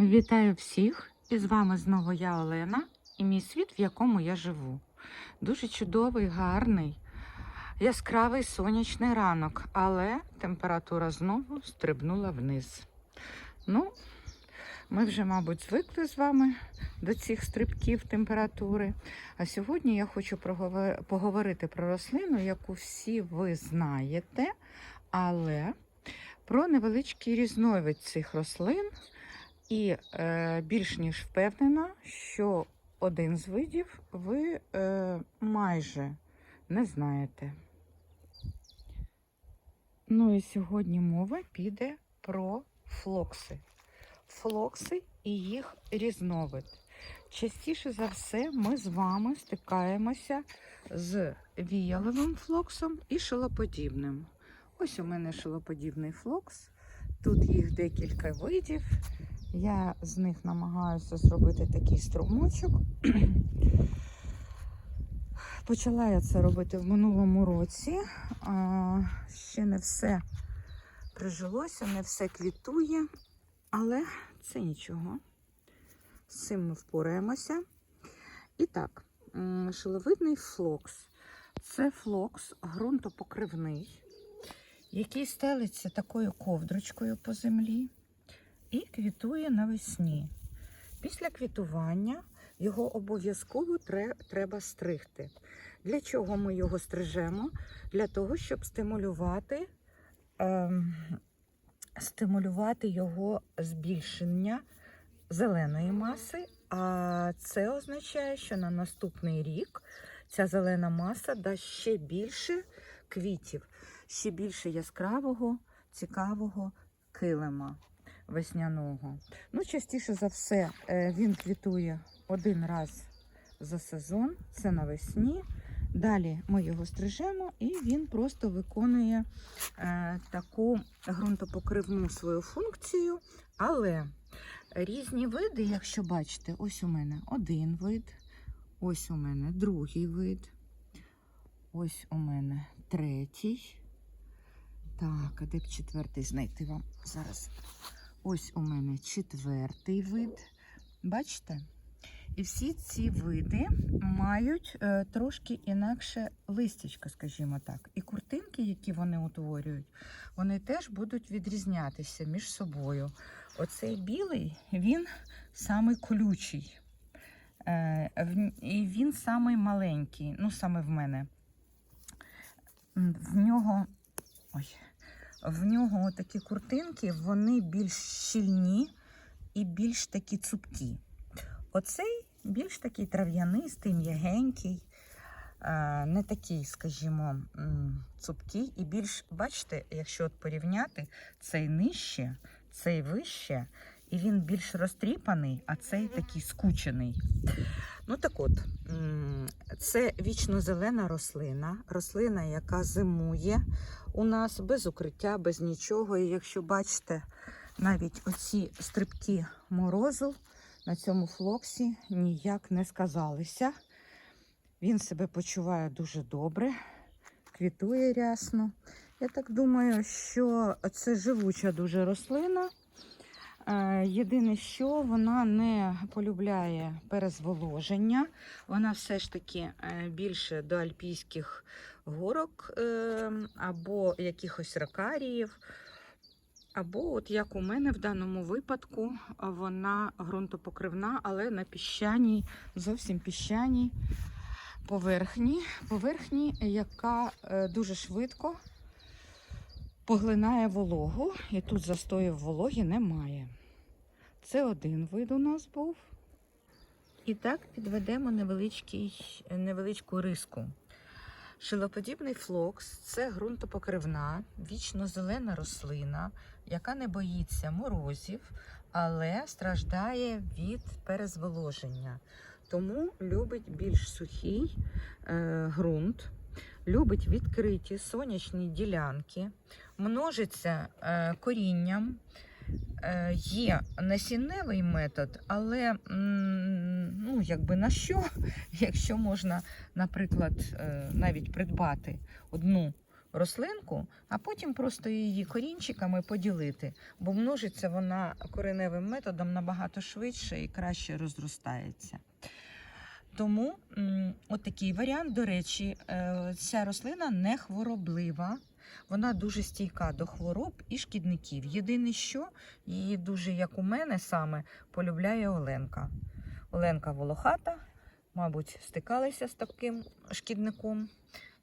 Вітаю всіх! І з вами знову я Олена і мій світ, в якому я живу. Дуже чудовий, гарний, яскравий сонячний ранок, але температура знову стрибнула вниз. Ну, ми вже, мабуть, звикли з вами до цих стрибків температури. А сьогодні я хочу поговорити про рослину, яку всі ви знаєте, але про невеличкий різновид цих рослин. І е, більш ніж впевнена, що один з видів ви е, майже не знаєте. Ну і сьогодні мова піде про флокси. Флокси і їх різновид. Частіше за все ми з вами стикаємося з віяловим флоксом і шилоподібним. Ось у мене шилоподібний флокс. Тут їх декілька видів. Я з них намагаюся зробити такий струмочок. Почала я це робити в минулому році. Ще не все прижилося, не все квітує, але це нічого. З цим ми впораємося. І так, шиловидний флокс. Це флокс ґрунтопокривний, який стелиться такою ковдрочкою по землі і квітує навесні. Після квітування його обов'язково треба стригти. Для чого ми його стрижемо? Для того, щоб стимулювати, ем, стимулювати його збільшення зеленої маси. А це означає, що на наступний рік ця зелена маса дасть ще більше квітів, ще більше яскравого, цікавого килима весняного. Ну, частіше за все, е, він квітує один раз за сезон, це навесні. Далі ми його стрижемо, і він просто виконує е, таку ґрунтопокривну свою функцію. Але різні види, якщо бачите, ось у мене один вид, ось у мене другий вид, ось у мене третій. Так, а де б четвертий знайти вам зараз? Ось у мене четвертий вид. Бачите? І всі ці види мають е, трошки інакше листячка, скажімо так. І куртинки, які вони утворюють, вони теж будуть відрізнятися між собою. Оцей білий, він самий колючий. Е, і він самий маленький, ну саме в мене. В нього. Ой, в нього такі куртинки, вони більш щільні і більш такі цупкі. Оцей більш такий трав'янистий, м'ягенький, е, не такий, скажімо, цупкий. І більш, бачите, якщо от порівняти, цей нижче, цей вище, і він більш розтріпаний, а цей такий скучений. Ну так от, це вічно-зелена рослина, рослина, яка зимує у нас без укриття, без нічого. І якщо бачите, навіть оці стрибки морозу на цьому флоксі ніяк не сказалися. Він себе почуває дуже добре, квітує рясно. Я так думаю, що це живуча дуже рослина. Е, Єдине, що вона не полюбляє перезволоження. Вона все ж таки е, більше до альпійських горок е, або якихось ракаріїв. Або, от як у мене в даному випадку, вона ґрунтопокривна, але на піщаній, зовсім піщаній поверхні, поверхні, яка дуже швидко поглинає вологу, і тут застоїв вологі немає. Це один вид у нас був. І так підведемо невеличку риску. Шилоподібний флокс це ґрунтопокривна, вічно-зелена рослина, яка не боїться морозів, але страждає від перезволоження. Тому любить більш сухий е, ґрунт, любить відкриті сонячні ділянки, множиться е, корінням. Е, Є насінневий метод, але ну, якби на що, якщо можна, наприклад, е, навіть придбати одну рослинку, а потім просто її корінчиками поділити, бо множиться вона кореневим методом набагато швидше і краще розростається. Тому от такий варіант, до речі, е, ця рослина не хвороблива. Вона дуже стійка до хвороб і шкідників. Єдине, що її дуже, як у мене саме, полюбляє Оленка. Оленка волохата, мабуть, стикалася з таким шкідником.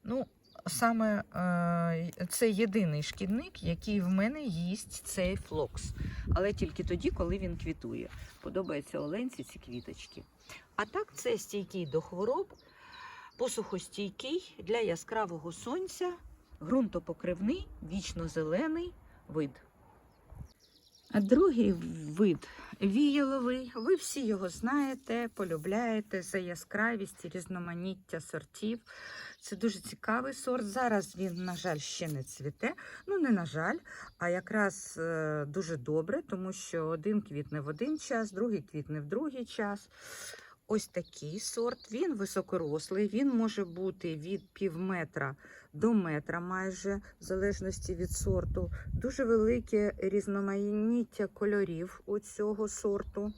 Ну, саме е, це єдиний шкідник, який в мене їсть цей флокс. Але тільки тоді, коли він квітує. Подобається Оленці ці квіточки. А так, це стійкий до хвороб, посухостійкий для яскравого сонця, ґрунтопокривний, вічно зелений вид. А другий вид віяловий. Ви всі його знаєте, полюбляєте за яскравість і різноманіття сортів. Це дуже цікавий сорт. Зараз він, на жаль, ще не цвіте. Ну, не на жаль, а якраз е, дуже добре, тому що один квітне в один час, другий квітне в другий час. Ось такий сорт. Він високорослий, він може бути від пів метра до метра, майже в залежності від сорту. Дуже велике різноманіття кольорів у цього сорту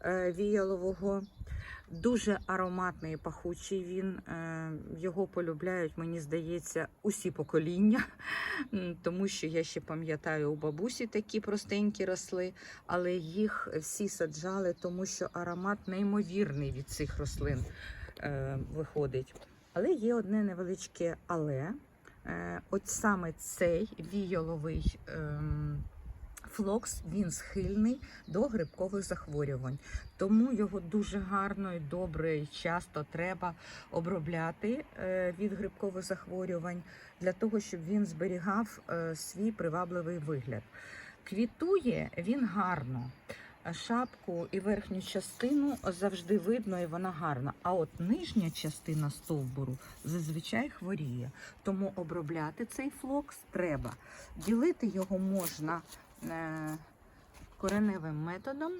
е, віялового. Дуже ароматний і пахучий він. е, Його полюбляють, мені здається, усі покоління, тому що я ще пам'ятаю, у бабусі такі простенькі росли, але їх всі саджали, тому що аромат неймовірний від цих рослин е, виходить. Але є одне невеличке але. Е, от саме цей віяловий ем, флокс він схильний до грибкових захворювань. Тому його дуже гарно і добре і часто треба обробляти е, від грибкових захворювань для того, щоб він зберігав е, свій привабливий вигляд. Квітує він гарно. Шапку і верхню частину завжди видно, і вона гарна. А от нижня частина стовбуру зазвичай хворіє. Тому обробляти цей флокс треба. Ділити його можна кореневим методом.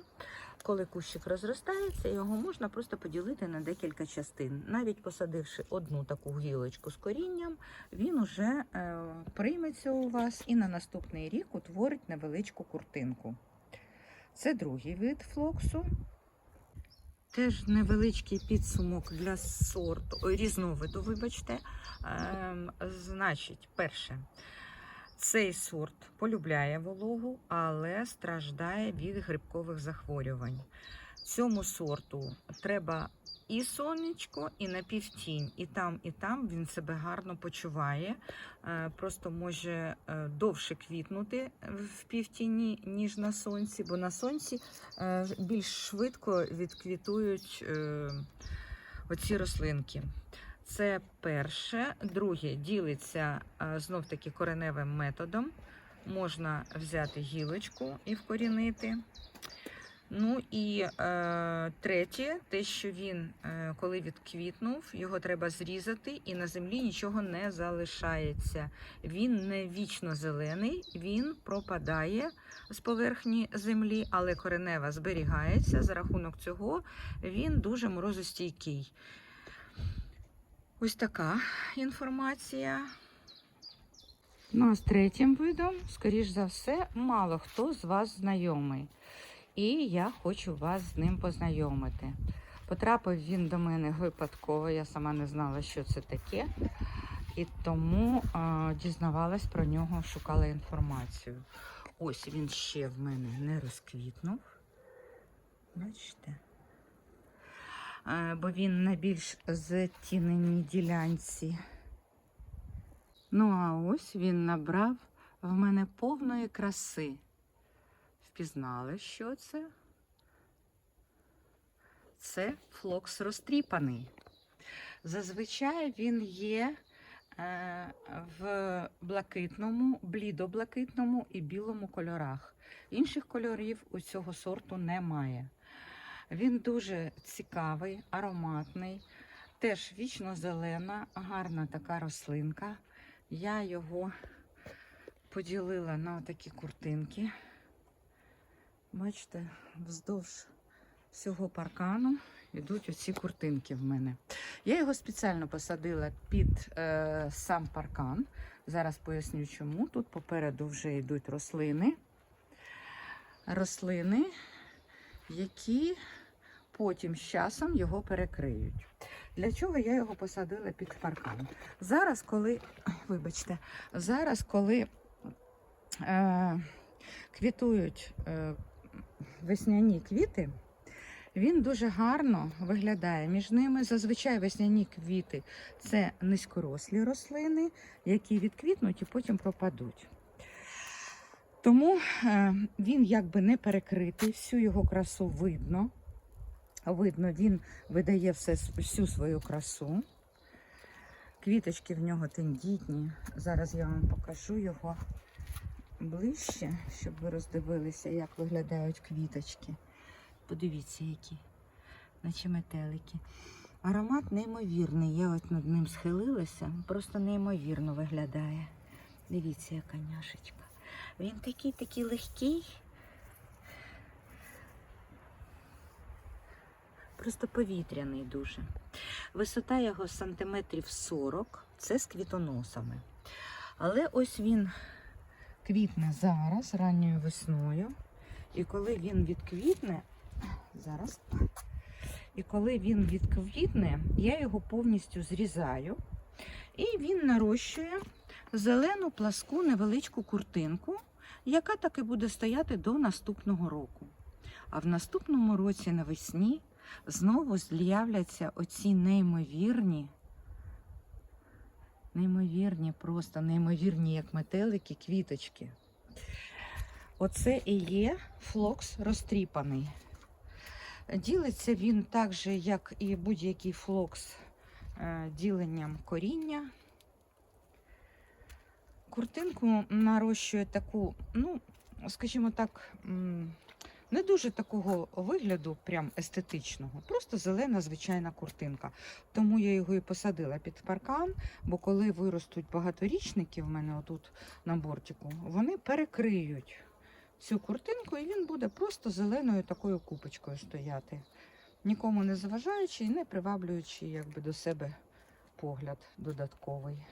Коли кущик розростається, його можна просто поділити на декілька частин. Навіть посадивши одну таку гілочку з корінням, він уже е, прийметься у вас і на наступний рік утворить невеличку куртинку. Це другий вид флоксу. Теж невеличкий підсумок для сорту, різновиду, вибачте. Ем, значить, перше, цей сорт полюбляє вологу, але страждає від грибкових захворювань. Цьому сорту треба і сонечко, і напівтінь. І там, і там він себе гарно почуває. Е, Просто може е, довше квітнути в півтіні, ніж на сонці, бо на сонці е, більш швидко відквітують оці рослинки. Це перше. Друге ділиться е, знов таки кореневим методом. Можна взяти гілочку і вкорінити. Ну і е, третє, те, що він, е, коли відквітнув, його треба зрізати, і на землі нічого не залишається. Він не вічно зелений, він пропадає з поверхні землі, але коренева зберігається. За рахунок цього він дуже морозостійкий. Ось така інформація. Ну, а з третім видом, скоріш за все, мало хто з вас знайомий. І я хочу вас з ним познайомити. Потрапив він до мене випадково, я сама не знала, що це таке. І тому е, дізнавалась про нього, шукала інформацію. Ось він ще в мене не розквітнув. Бачите? Е, бо він на більш затіненій ділянці. Ну, а ось він набрав в мене повної краси. Впізнали, що це? Це флокс розтріпаний. Зазвичай він є е, в блакитному, блідоблакитному і білому кольорах. Інших кольорів у цього сорту немає. Він дуже цікавий, ароматний, теж вічно зелена, гарна така рослинка. Я його поділила на такі куртинки. Бачите, вздовж всього паркану йдуть оці куртинки в мене. Я його спеціально посадила під е, сам паркан, Зараз поясню, чому. Тут попереду вже йдуть рослини. Рослини, які потім з часом його перекриють. Для чого я його посадила під паркан? Зараз, коли, вибачте, зараз, коли е, квітують е, весняні квіти, він дуже гарно виглядає. Між ними зазвичай весняні квіти це низькорослі рослини, які відквітнуть і потім пропадуть. Тому е, він якби не перекритий, всю його красу видно. Видно, він видає все, всю свою красу. Квіточки в нього тендітні. Зараз я вам покажу його ближче, щоб ви роздивилися, як виглядають квіточки. Подивіться, які, наче метелики. Аромат неймовірний. Я от над ним схилилася, просто неймовірно виглядає. Дивіться, яка няшечка. Він такий такий легкий. Просто повітряний дуже. Висота його сантиметрів 40, це з квітоносами. Але ось він квітне зараз, ранньою весною. І коли він відквітне, зараз. І коли він відквітне, я його повністю зрізаю. І він нарощує зелену пласку невеличку куртинку, яка таки буде стояти до наступного року. А в наступному році навесні знову з'являться оці неймовірні, неймовірні, просто неймовірні, як метелики, квіточки. Оце і є флокс розтріпаний. Ділиться він так же, як і будь-який флокс е, діленням коріння. Куртинку нарощує таку, ну, скажімо так, не дуже такого вигляду, прям естетичного, просто зелена звичайна куртинка. Тому я його і посадила під паркан, бо коли виростуть багаторічники в мене отут на бортику, вони перекриють цю куртинку, і він буде просто зеленою такою купочкою стояти, нікому не заважаючи і не приваблюючи якби, до себе погляд додатковий.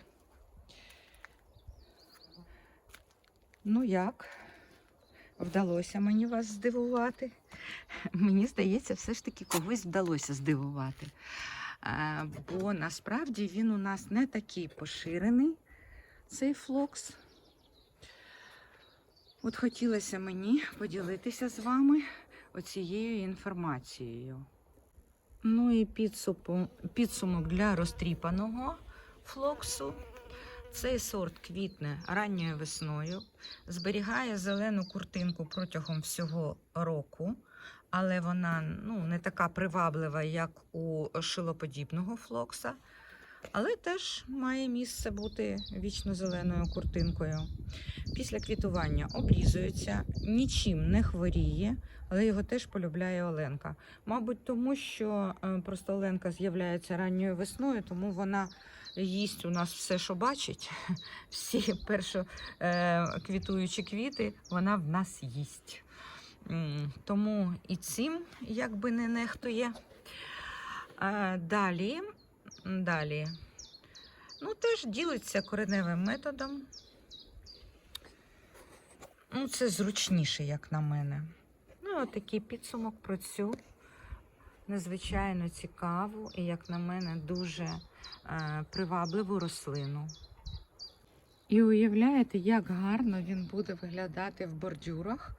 Ну як? Вдалося мені вас здивувати. Мені здається, все ж таки когось вдалося здивувати. Бо насправді він у нас не такий поширений, цей флокс. От хотілося мені поділитися з вами оцією інформацією. Ну і підсумок для розтріпаного флоксу. Цей сорт квітне ранньою весною, зберігає зелену куртинку протягом всього року, але вона ну, не така приваблива, як у шилоподібного флокса, але теж має місце бути вічно зеленою куртинкою. Після квітування обрізується, нічим не хворіє, але його теж полюбляє Оленка. Мабуть, тому що е, просто Оленка з'являється ранньою весною, тому вона їсть у нас все, що бачить. Всі першо е, квіти, вона в нас їсть. Тому і цим якби не нехтує. Далі, далі. Ну, теж ділиться кореневим методом. Ну, це зручніше, як на мене. Ну, отакий підсумок про цю незвичайно цікаву і, як на мене, дуже е, привабливу рослину. І уявляєте, як гарно він буде виглядати в бордюрах.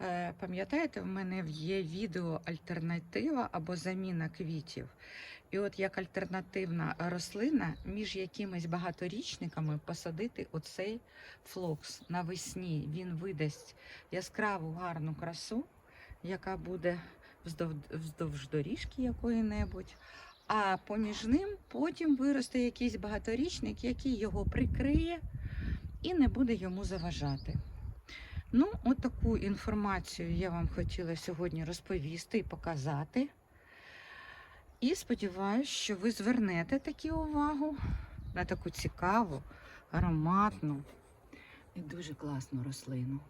Е, Пам'ятаєте, в мене є відео альтернатива або заміна квітів. І от як альтернативна рослина між якимись багаторічниками посадити оцей флокс навесні. Він видасть яскраву гарну красу, яка буде вздовж доріжки якої-небудь. А поміж ним потім виросте якийсь багаторічник, який його прикриє і не буде йому заважати. Ну, от інформацію я вам хотіла сьогодні розповісти і показати. І сподіваюся, що ви звернете таку увагу на таку цікаву, ароматну і дуже класну рослину.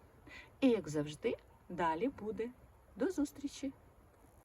І як завжди, далі буде. До зустрічі!